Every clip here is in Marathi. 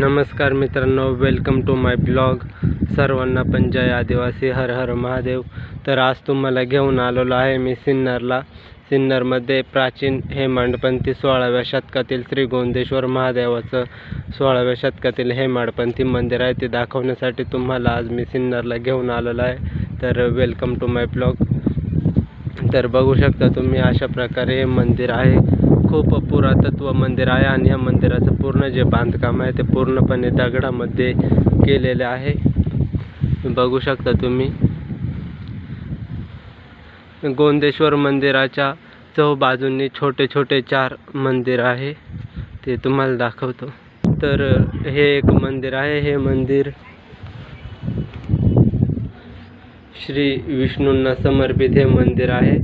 नमस्कार मित्रांनो वेलकम टू माय ब्लॉग सर्वांना पण जय आदिवासी हर हर महादेव. तर आज तुम्हाला घेऊन आलेलो आहे मी सिन्नरला. सिन्नरमध्ये प्राचीन हेमाडपंथी सोळाव्या शतकातील श्री गोंदेश्वर महादेवाचं सोळाव्या शतकातील हेमाडपंथी मंदिर आहे ते दाखवण्यासाठी तुम्हाला आज मी सिन्नरला घेऊन आलेलो आहे. तर वेलकम टू माय ब्लॉग तर बघू शकता तुम्ही अशा प्रकारे हे मंदिर आहे. खूप पुरातत्व मंदिर आहे आणि या मंदिराचं पूर्ण जे बांधकाम आहे ते पूर्णपणे दगडामध्ये केलेले आहे. बघू शकता तुम्ही. गोंदेश्वर मंदिराच्या चौबाजूंनी छोटे छोटे चार मंदिर आहे. ते तुम्हाला दाखवतो. तर हे एक मंदिर आहे. हे मंदिर श्री विष्णूंना समर्पित हे मंदिर आहे.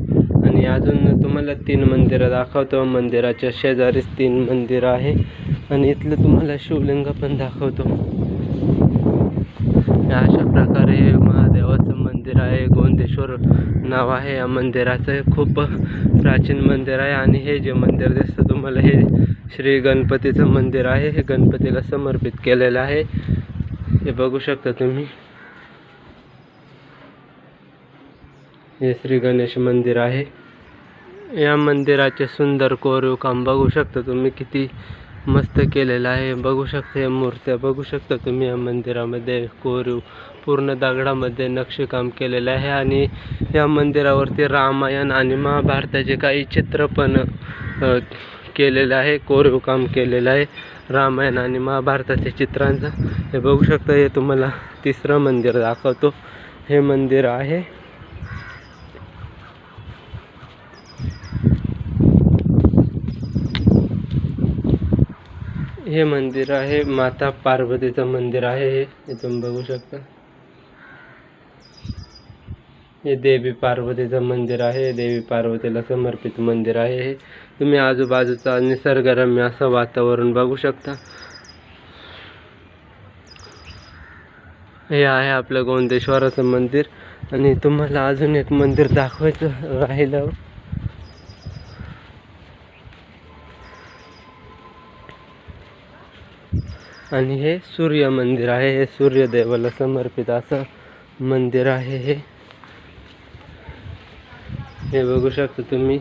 आणि अजून तुम्हाला तीन मंदिरं दाखवतो. मंदिराच्या शेजारीच तीन मंदिर आहे. आणि इथलं तुम्हाला शिवलिंग पण दाखवतो. अशा प्रकारे महादेवाचं मंदिर आहे. गोंदेश्वर नाव आहे. या मंदिराचं खूप प्राचीन मंदिर आहे. आणि हे जे मंदिर दिसतं तुम्हाला हे श्री गणपतीचं मंदिर आहे. हे गणपतीला समर्पित केलेलं आहे. हे बघू शकता तुम्ही. हे श्री गणेश मंदिर आहे. या मंदिराचे सुंदर कोरीव काम बघू शकता तुम्ही. किती मस्त केलेलं आहे. बघू शकता या मूर्त्या. बघू शकता तुम्ही या मंदिरामध्ये कोरीव पूर्ण दगडामध्ये नक्षीकाम केलेलं आहे. आणि या मंदिरावरती रामायण आणि महाभारताचे काही चित्र पण केलेलं आहे. कोरीव काम केलेलं आहे. रामायण आणि महाभारताच्या चित्रांचं. हे बघू शकता हे तुम्हाला तिसरं मंदिर दाखवतो. हे मंदिर आहे. हे मंदिर आहे माता पार्वतीचं मंदिर आहे हे. तुम्ही बघू शकता. हे देवी पार्वतीचं मंदिर आहे देवी पार्वतीला समर्पित मंदिर आहे हे. तुम्ही आजूबाजूचा निसर्गरम्य असं वातावरण बघू शकता. हे आहे आपलं गोंदेश्वराचं मंदिर. आणि तुम्हाला अजून एक मंदिर दाखवायचं राहिलं. आणि हे सूर्य मंदिर आहे. हे सूर्यदेवाला समर्पित असं मंदिर आहे हे. हे बघू शकता तुम्ही.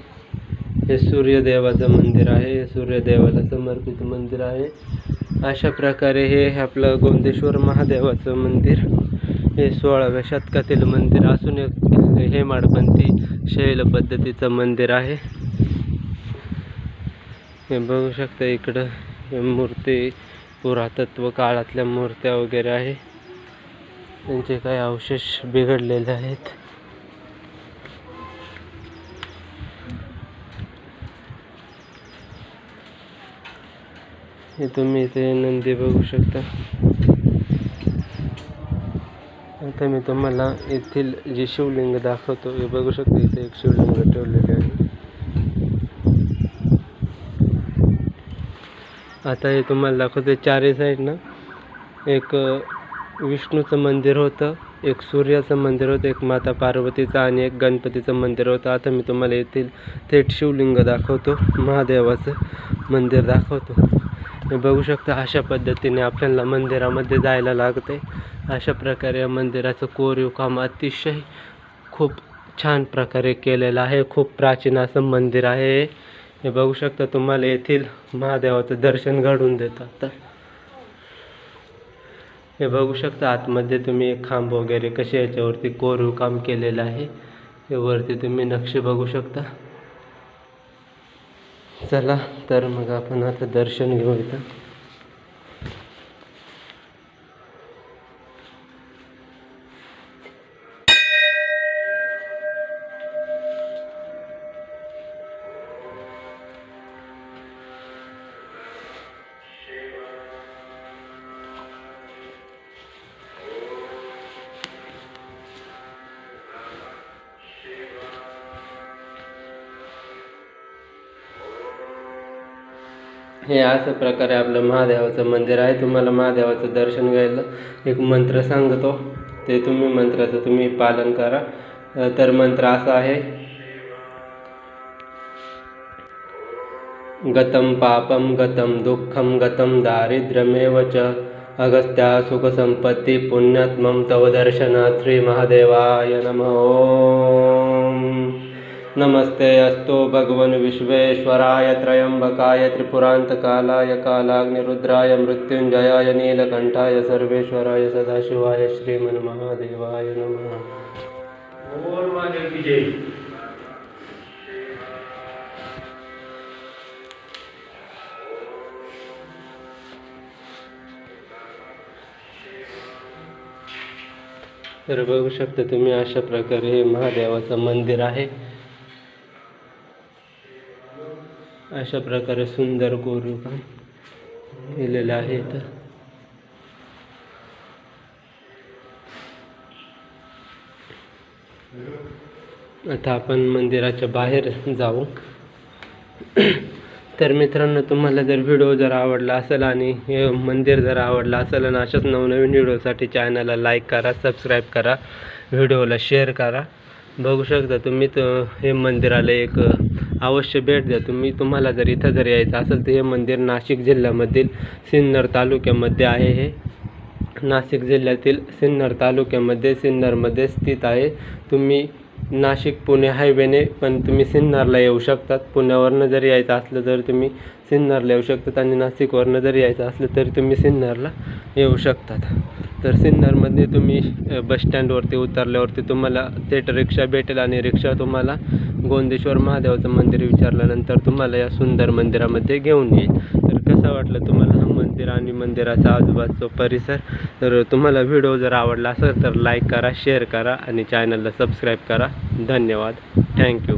हे सूर्यदेवाचं मंदिर आहे. हे सूर्यदेवाला समर्पित मंदिर आहे. अशा प्रकारे हे आपलं गोंदेश्वर महादेवाचं मंदिर. हे सोळाव्या शतकातील मंदिर असून एक हेमाडपंथी शैल पद्धतीचं मंदिर आहे. हे बघू शकता इकडं हे मूर्ती पुरातत्व काळातल्या मूर्त्या वगैरे आहे. त्यांचे काही अवशेष बिघडलेले आहेत. हे तुम्ही इथे नंदी बघू शकता. आता मी तुम्हाला येथील जे शिवलिंग दाखवतो हे बघू शकतो इथे एक शिवलिंग ठेवलेले आहे. आता हे तुम्हाला दाखवते चारही साईडनं एक विष्णूचं मंदिर होतं एक सूर्याचं मंदिर होतं एक माता पार्वतीचं आणि एक गणपतीचं मंदिर होतं. आता मी तुम्हाला येथील थेट शिवलिंग दाखवतो महादेवाचं मंदिर दाखवतो. हे बघू शकता अशा पद्धतीने आपल्याला मंदिरामध्ये जायला लागते अशा प्रकारे या मंदिराचं कोरीव काम अतिशय खूप छान प्रकारे केलेलं आहे. खूप प्राचीन असं मंदिर आहे. हे. बघू शकता तुम्हाला येथील महादेवाचं दर्शन घडून देतात. तर हे बघू शकता आतमध्ये तुम्ही एक खांब वगैरे कसे याच्यावरती कोरीव काम केलेलं आहे. हे वरती तुम्ही नक्षी बघू शकता. चला तर मग आपण आता दर्शन घेऊया. हे असं प्रकारे आपलं महादेवाचं मंदिर आहे. तुम्हाला महादेवाचं दर्शन घ्यायला एक मंत्र सांगतो. ते तुम्ही मंत्राचं तुम्ही पालन करा. तर मंत्र असा आहे. गतं पापं गतं दुःखं गतं दारिद्र्यमेव च अगस्त्या सुखसंपत्ती सुखसम्पत्तिपुण्यात्मं तव दर्शनात् श्रीमहादेवाय नमः. ॐ नमस्ते अस्तु भगवन् विश्वेश्वराय त्र्यम्बकाय त्रिपुरान्तकालाय कालाग्निरुद्राय मृत्युञ्जयाय नीलकण्ठाय सर्वेश्वराय सदाशिवाय श्रीमन्महादेवाय नमः। तर बघू शकता तुम्ही अशा प्रकारे हे महादेवाचं मंदिर आहे. अशा प्रकारे सुंदर कोरीव काम केलेलं आहे तर आता आपण मंदिराच्या बाहेर जाऊ. तर मित्रांनो तुम्हाला जर व्हिडिओ जर आवडला असेल आणि हे मंदिर जर आवडलं असेल आणि अशाच नवनवीन व्हिडिओसाठी चॅनलला लाईक करा सबस्क्राईब करा व्हिडिओला शेअर करा. बघू शकता तुम्ही तर हे मंदिराला एक अवश्य भेट द्या. तुम्ही तुम्हाला जर इथं जर यायचं असेल तर हे मंदिर नाशिक जिल्ह्यामधील सिन्नर तालुक्यामध्ये आहे हे. नाशिक जिल्ह्यातील सिन्नर तालुक्यामध्ये सिन्नरमध्ये स्थित आहे. तुम्ही नाशिक पुणे हायवेने पण तुम्ही सिन्नरला येऊ शकतात. पुण्यावरनं जर यायचं असलं तर तुम्ही सिन्नरला येऊ शकतात. आणि नाशिकवरनं जर यायचं असलं तरी तुम्ही सिन्नरला येऊ शकतात. तर सिन्नरमध्ये तुम्ही बसस्टँडवरती उतरल्यावरती तुम्हाला थेट रिक्षा भेटेल आणि रिक्षा तुम्हाला गोंदेश्वर महादेवाचं मंदिर विचारल्यानंतर तुम्हाला या सुंदर मंदिरामध्ये घेऊन येईल. तर कसं वाटलं तुम्हाला हा मंदिर आणि मंदिराचा आजूबाजूचा परिसर? तर तुम्हाला व्हिडिओ जर आवडला असेल तर लाईक करा शेअर करा आणि चॅनलला सबस्क्राईब करा. धन्यवाद. थँक्यू.